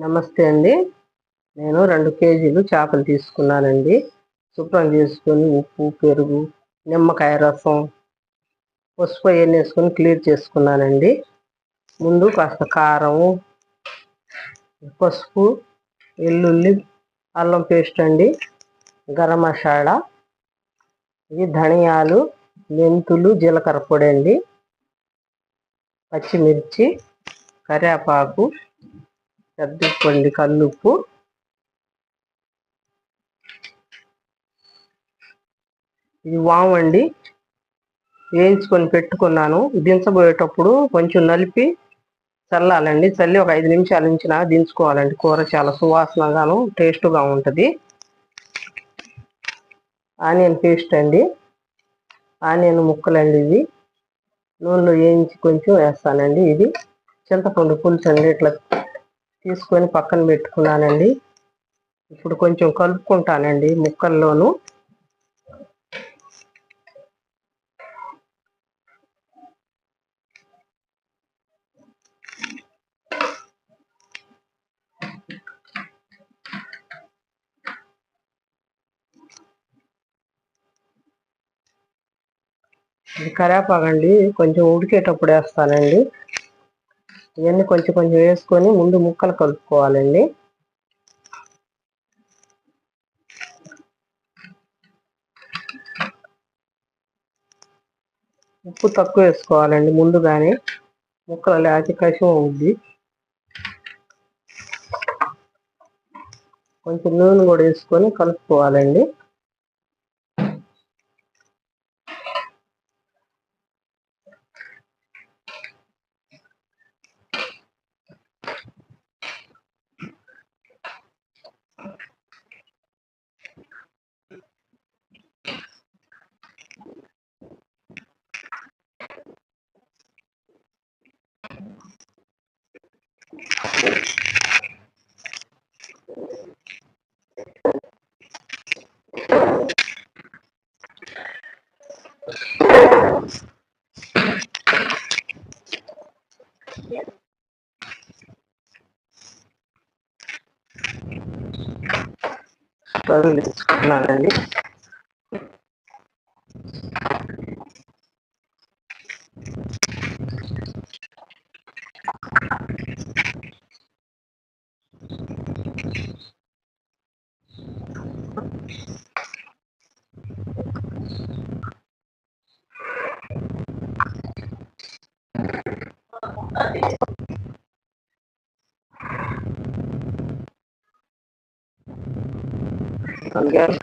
నమస్తే అండి. నేను రెండు కేజీలు చేపలు తీసుకున్నానండి. శుభ్రం చేసుకొని ఉప్పు పెరుగు నిమ్మకాయ రసం పసుపు అవన్నీ వేసుకొని క్లియర్ చేసుకున్నానండి. ముందు కాస్త కారం పసుపు వెల్లుల్లి అల్లం పేస్ట్ అండి గరం మసాలా ఇది ధనియాలు మెంతులు జీలకర్ర పొడి అండి పచ్చిమిర్చి కరివేపాకు సర్దుకోండి కల్లుప్పు ఇది వాము అండి. వేయించుకొని పెట్టుకున్నాను. దించబోయేటప్పుడు కొంచెం నలిపి చల్లాలండి. చల్లి ఒక ఐదు నిమిషాల నుంచిన దించుకోవాలండి. కూర చాలా సువాసనగాను టేస్ట్గా ఉంటుంది. ఆనియన్ పేస్ట్ అండి. ఆనియన్ ముక్కలండి ఇది నూనెలో వేయించి కొంచెం వేస్తానండి ఇది. చింతపండు పులుసు అండి. ఇట్లా తీసుకొని పక్కన పెట్టుకున్నానండి. ఇప్పుడు కొంచెం కలుపుకుంటానండి ముక్కల్లోనూ. ఇది కరేపాకండి. కొంచెం ఉడికేటప్పుడు వేస్తానండి. ఇవన్నీ కొంచెం కొంచెం వేసుకొని ముందు ముక్కలు కలుపుకోవాలండి. ఉప్పు తక్కువ వేసుకోవాలండి ముందుగానే. ముక్కలు లేచి కషం అవుద్ది కొంచెం నూనె కూడా వేసుకొని కలుపుకోవాలండి. Gracias. Colgar,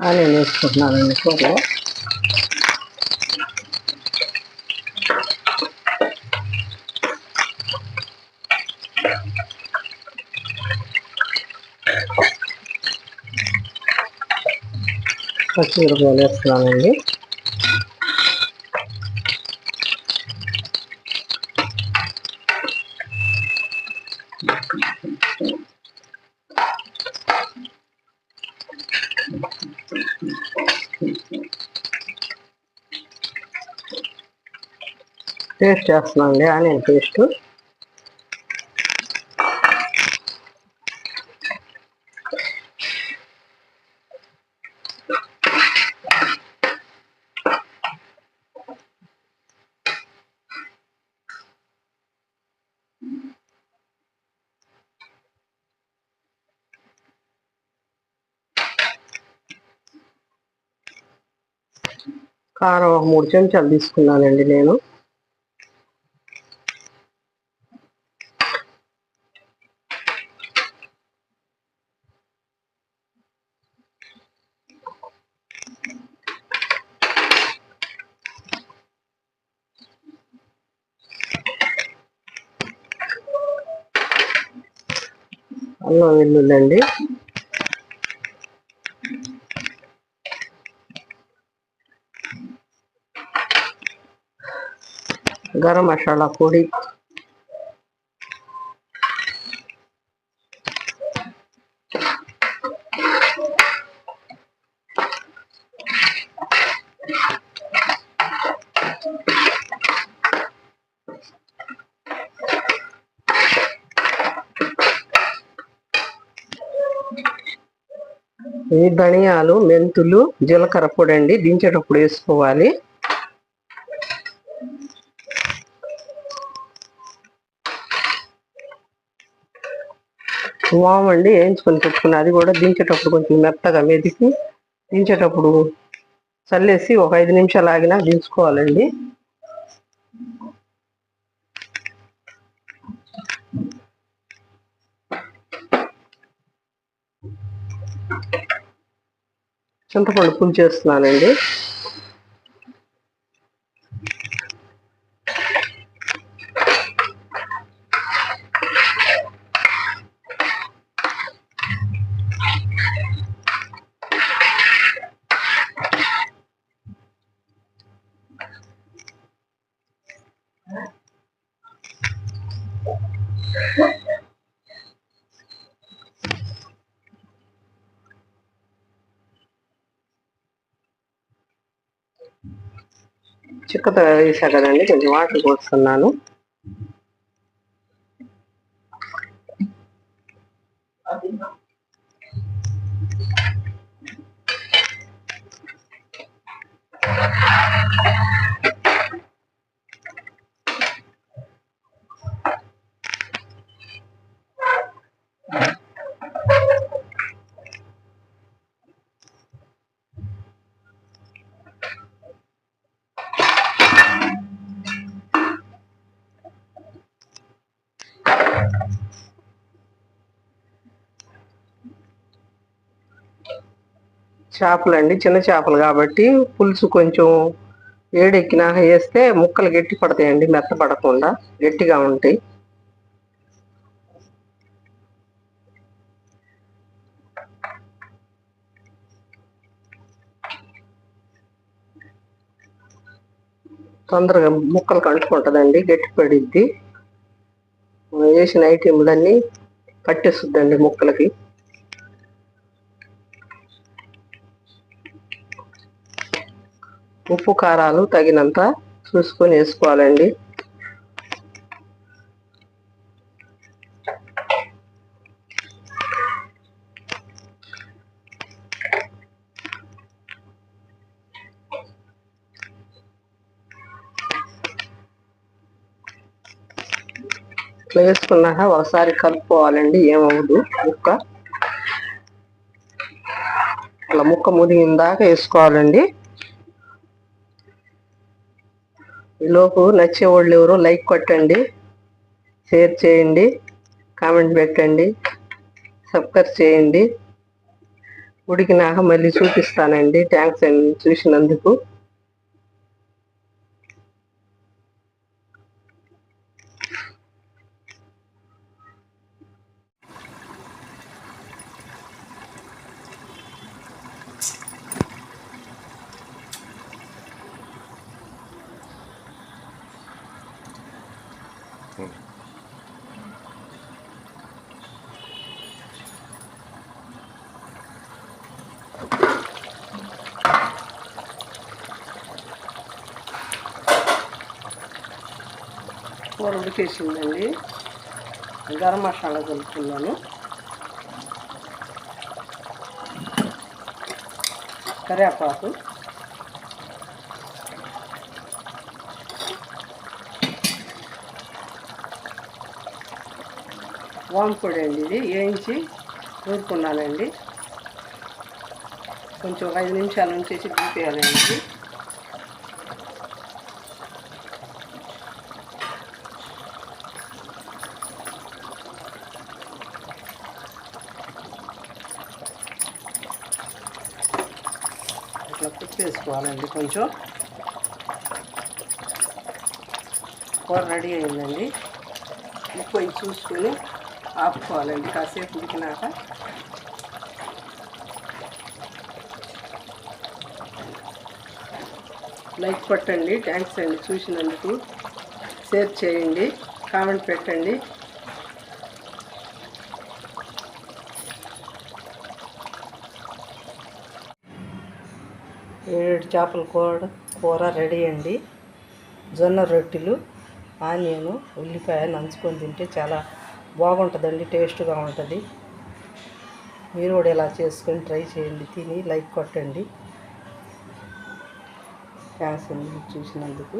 ఆనియన్ వేసుకుంటున్నానండి కూరలో పచ్చిమిరపకాయలు వేస్తున్నానండి Thank you. పేస్ట్ చేస్తున్నానండి ఆనియన్ పేస్ట్ కారం ఒక మూడు చెంచాలు తీసుకున్నానండి నేను. అల్లం వెల్లుల్లి అండి. గరం మసాలా పొడి. ఈ ధనియాలు మెంతులు జీలకర్ర పొడి అండి. దించేటప్పుడు వేసుకోవాలి. వామ్ అండి వేయించుకొని పెట్టుకుని అది కూడా దించేటప్పుడు కొంచెం మెత్తగా మెదికి దించేటప్పుడు చల్లేసి ఒక ఐదు నిమిషాలు ఆగినా దించుకోవాలండి. చింతపండు పులి చేస్తున్నానండి. చిక్కతో వేసా కదండి. కొంచెం వాటర్ పోస్తున్నాను. చేపలు అండి చిన్న చేపలు కాబట్టి పులుసు కొంచెం వేడెక్కినాక వేస్తే ముక్కలు గట్టి పడతాయండి మెత్తపడకుండా గట్టిగా ఉంటాయి. తొందరగా ముక్కలు కంటుకుంటుందండి గట్టి పడిద్ది. వేసిన ఐటెంలన్నీ పట్టేస్తుందండి ముక్కలకి. ఉప్పు కారాలు తగినంత చూసుకొని వేసుకోవాలండి. ఇట్లా వేసుకున్నాక ఒకసారి కలుపుకోవాలండి ఏమవుదు ముక్క. అలా ముక్క ముదిగిందాక వేసుకోవాలండి. లోపు నచ్చేవాళ్ళు ఎవరు లైక్ కొట్టండి షేర్ చేయండి కామెంట్ పెట్టండి సబ్స్క్రైబ్ చేయండి. ఉడికినాక మళ్ళీ చూపిస్తానండి. థ్యాంక్స్ అండి. చూసినందుకు. కూర ఉడికేసిందండి. గరం మసాలా కలుపుకున్నాను కరివేపాకు. వాంపొడి అండి ఇది. వేయించి ఊరుకున్నానండి కొంచెం ఒక ఐదు నిమిషాల నుంచి దింపేయాలండి ఇది ఇట్లా పోవాలండి కొంచెం. కూర రెడీ అయిందండి. ఉప్పు అవి చూసుకొని ఆపుకోవాలండి కాసేపు ఉడికినాక. లైక్ కొట్టండి థ్యాంక్స్ అండి చూసినందుకు. షేర్ చేయండి కామెంట్ పెట్టండి. ఏడు చేపల కూర కూర రెడీ అండి. జొన్న రొట్టెలు ఆనియన్ ఉల్లిపాయ నంచుకొని తింటే చాలా బాగుంటుందండి టేస్ట్గా ఉంటుంది. మీరు కూడా ఇలా చేసుకొని ట్రై చేయండి తిని లైక్ కొట్టండి. థ్యాంక్స్ అండి చూసినందుకు